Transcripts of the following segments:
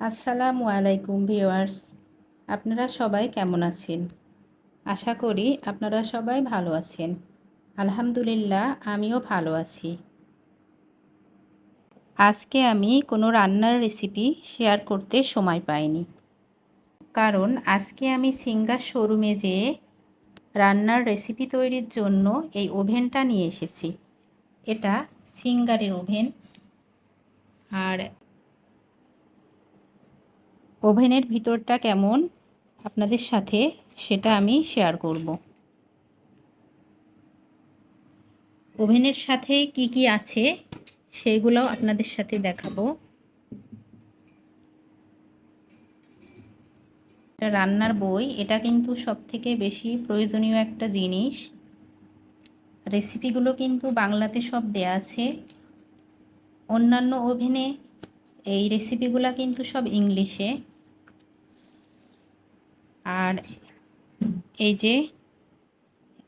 আসসালামু আলাইকুম ভিউয়ার্স। আপনারা সবাই কেমন আছেন? আশা করি আপনারা সবাই ভালো আছেন। আলহামদুলিল্লাহ, আমিও ভালো আছি। আজকে আমি কোনো রান্নার রেসিপি শেয়ার করতে সময় পাইনি। কারণ আজকে আমি সিঙ্গার শোরুমে যেয়ে রান্নার রেসিপি তৈরির জন্য এই ওভেনটা নিয়ে এসেছি। এটা সিঙ্গারের ওভেন। আর ওভেনের ভিতরটা কেমন আপনাদের সাথে সেটা আমি শেয়ার করব। ওভেনের সাথে কি কি আছে সেগুলো আপনাদের সাথে দেখাবো। রান্নার বই, এটা কিন্তু সব থেকে বেশি প্রয়োজনীয় একটা জিনিস। রেসিপিগুলো কিন্তু বাংলাতে সব দেয়া আছে। অন্যান্য ওভেনে এই রেসিপিগুলো কিন্তু সব ইংলিশে। আর এই যে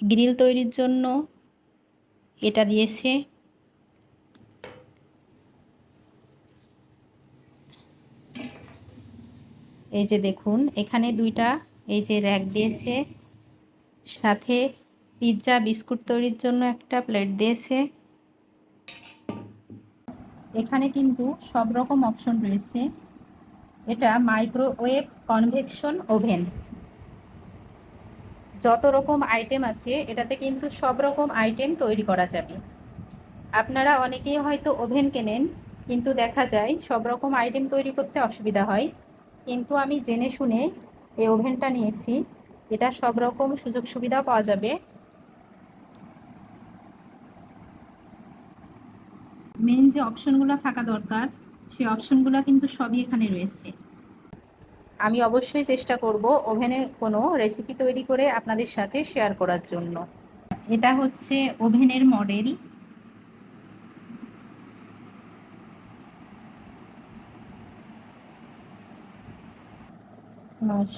গ্রিল তৈরির জন্য এটা দিয়েছে। এই যে দেখুন, এখানে দুইটা এই যে র্যাক দিয়েছে। সাথে পিৎজা বিস্কুট তৈরির জন্য একটা প্লেট দিয়েছে। এখানে কিন্তু সব রকম অপশন রয়েছে। এটা মাইক্রোওয়েভ কনভেকশন ওভেন যত রকম আইটেম আছে, এটাতে কিন্তু সব রকম আইটেম তৈরি করা যাবে। আপনারা অনেকেই হয়তো ওভেন কেনেন, কিন্তু দেখা যায় সব রকম আইটেম তৈরি করতে অসুবিধা হয়। কিন্তু আমি জেনে শুনে এই ওভেনটা নিয়েছি, এটা সব রকম সুযোগ সুবিধা পাওয়া যাবে। মেন যে অপশনগুলো থাকা দরকার, সেই অপশনগুলো কিন্তু সবই এখানে রয়েছে। আমি অবশ্যই চেষ্টা করব ওভেনে কোনো রেসিপি তৈরি করে আপনাদের সাথে শেয়ার করার জন্য। এটা হচ্ছে ওভেনের মডেল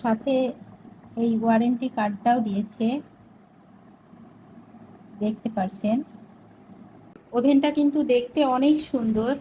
সাথে এই ওয়ারেন্টি কার্ডটাও দিয়েছে। দেখতে পারছেন। ওভেনটা কিন্তু দেখতে অনেক সুন্দর।